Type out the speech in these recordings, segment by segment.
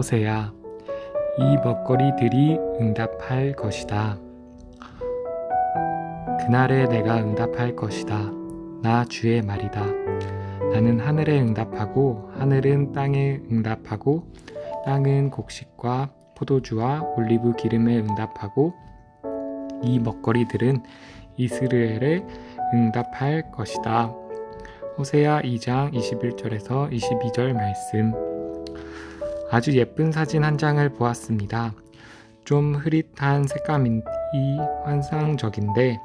호세야, 이 먹거리들이 응답할 것이다. 그날에 내가 응답할 것이다. 나 주의 말이다. 나는 하늘에 응답하고 하늘은 땅에 응답하고 땅은 곡식과 포도주와 올리브 기름에 응답하고 이 먹거리들은 이스라엘에 응답할 것이다. 호세야 2장 21절에서 22절 말씀. 아주 예쁜 사진 한 장을 보았습니다. 좀 흐릿한 색감이 환상적인데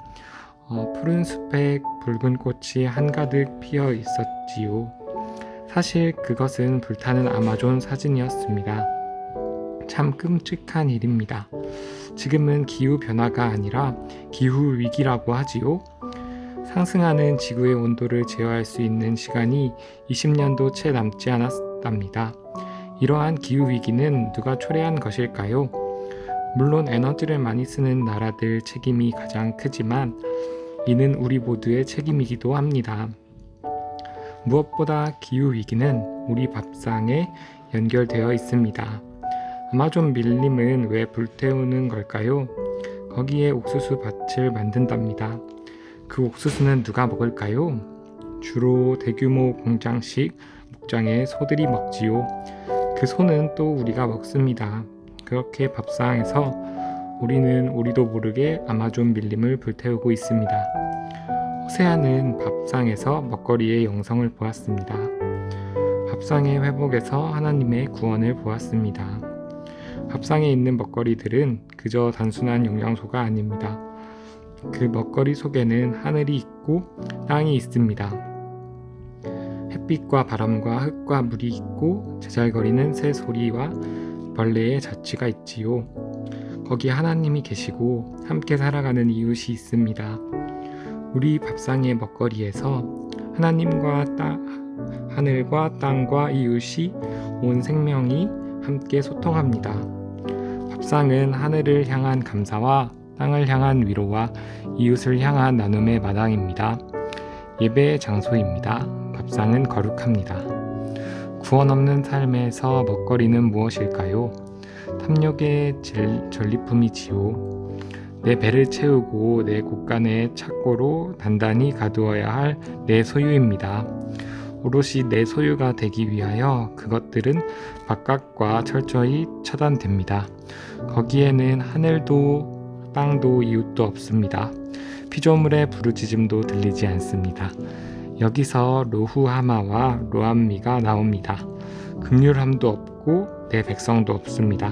어, 푸른 숲에 붉은 꽃이 한가득 피어 있었지요. 사실 그것은 불타는 아마존 사진이었습니다. 참 끔찍한 일입니다. 지금은 기후 변화가 아니라 기후 위기라고 하지요. 상승하는 지구의 온도를 제어할 수 있는 시간이 20년도 채 남지 않았답니다. 이러한 기후 위기는 누가 초래한 것일까요? 물론 에너지를 많이 쓰는 나라들 책임이 가장 크지만 이는 우리 모두의 책임이기도 합니다. 무엇보다 기후 위기는 우리 밥상에 연결되어 있습니다. 아마존 밀림은 왜 불태우는 걸까요? 거기에 옥수수 밭을 만든답니다. 그 옥수수는 누가 먹을까요? 주로 대규모 공장식 목장의 소들이 먹지요. 그 소는 또 우리가 먹습니다. 그렇게 밥상에서 우리는 우리도 모르게 아마존 밀림을 불태우고 있습니다. 호세아는 밥상에서 먹거리의 영성을 보았습니다. 밥상의 회복에서 하나님의 구원을 보았습니다. 밥상에 있는 먹거리들은 그저 단순한 영양소가 아닙니다. 그 먹거리 속에는 하늘이 있고 땅이 있습니다. 햇빛과 바람과 흙과 물이 있고 제잘거리는 새 소리와 벌레의 자취가 있지요. 거기 하나님이 계시고 함께 살아가는 이웃이 있습니다. 우리 밥상의 먹거리에서 하나님과 땅, 하늘과 땅과 이웃이 온 생명이 함께 소통합니다. 밥상은 하늘을 향한 감사와 땅을 향한 위로와 이웃을 향한 나눔의 마당입니다. 예배의 장소입니다. 밥상은 거룩합니다. 구원 없는 삶에서 먹거리는 무엇일까요? 탐욕의 전리품이지요. 내 배를 채우고 내 곳간의 착고로 단단히 가두어야 할 내 소유입니다. 오롯이 내 소유가 되기 위하여 그것들은 바깥과 철저히 차단됩니다. 거기에는 하늘도 땅도 이웃도 없습니다. 피조물의 부르짖음도 들리지 않습니다. 여기서 로후하마와 로암미가 나옵니다. 극률함도 없고 내 백성도 없습니다.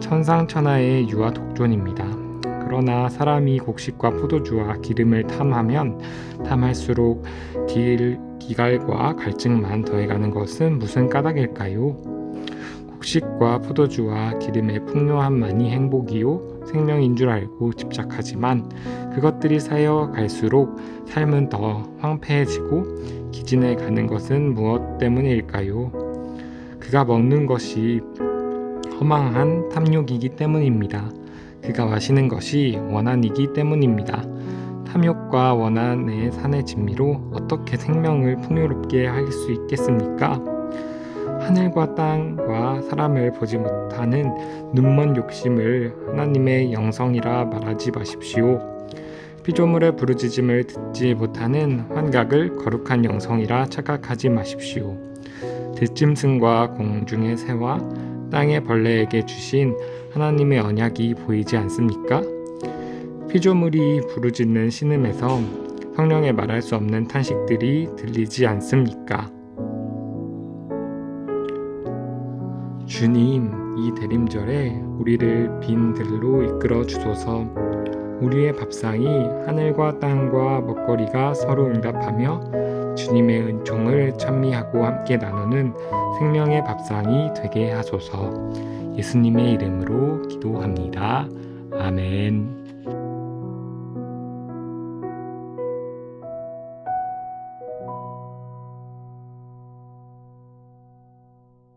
천상천하의 유아 독존입니다. 그러나 사람이 곡식과 포도주와 기름을 탐하면 탐할수록 길, 기갈과 갈증만 더해가는 것은 무슨 까닭일까요? 곡식과 포도주와 기름의 풍요함만이 행복이요 생명인 줄 알고 집착하지만 그것들이 쌓여 갈수록 삶은 더 황폐해지고 기진해 가는 것은 무엇 때문일까요? 그가 먹는 것이 허망한 탐욕이기 때문입니다. 그가 마시는 것이 원한이기 때문입니다. 탐욕과 원한의 산의 진미로 어떻게 생명을 풍요롭게 할 수 있겠습니까? 하늘과 땅과 사람을 보지 못하는 눈먼 욕심을 하나님의 영성이라 말하지 마십시오. 피조물의 부르짖음을 듣지 못하는 환각을 거룩한 영성이라 착각하지 마십시오. 들짐승과 공중의 새와 땅의 벌레에게 주신 하나님의 언약이 보이지 않습니까? 피조물이 부르짖는 신음에서 성령의 말할 수 없는 탄식들이 들리지 않습니까? 주님, 이 대림절에 우리를 빈 들로 이끌어 주소서. 우리의 밥상이 하늘과 땅과 먹거리가 서로 응답하며 주님의 은총을 찬미하고 함께 나누는 생명의 밥상이 되게 하소서. 예수님의 이름으로 기도합니다. 아멘.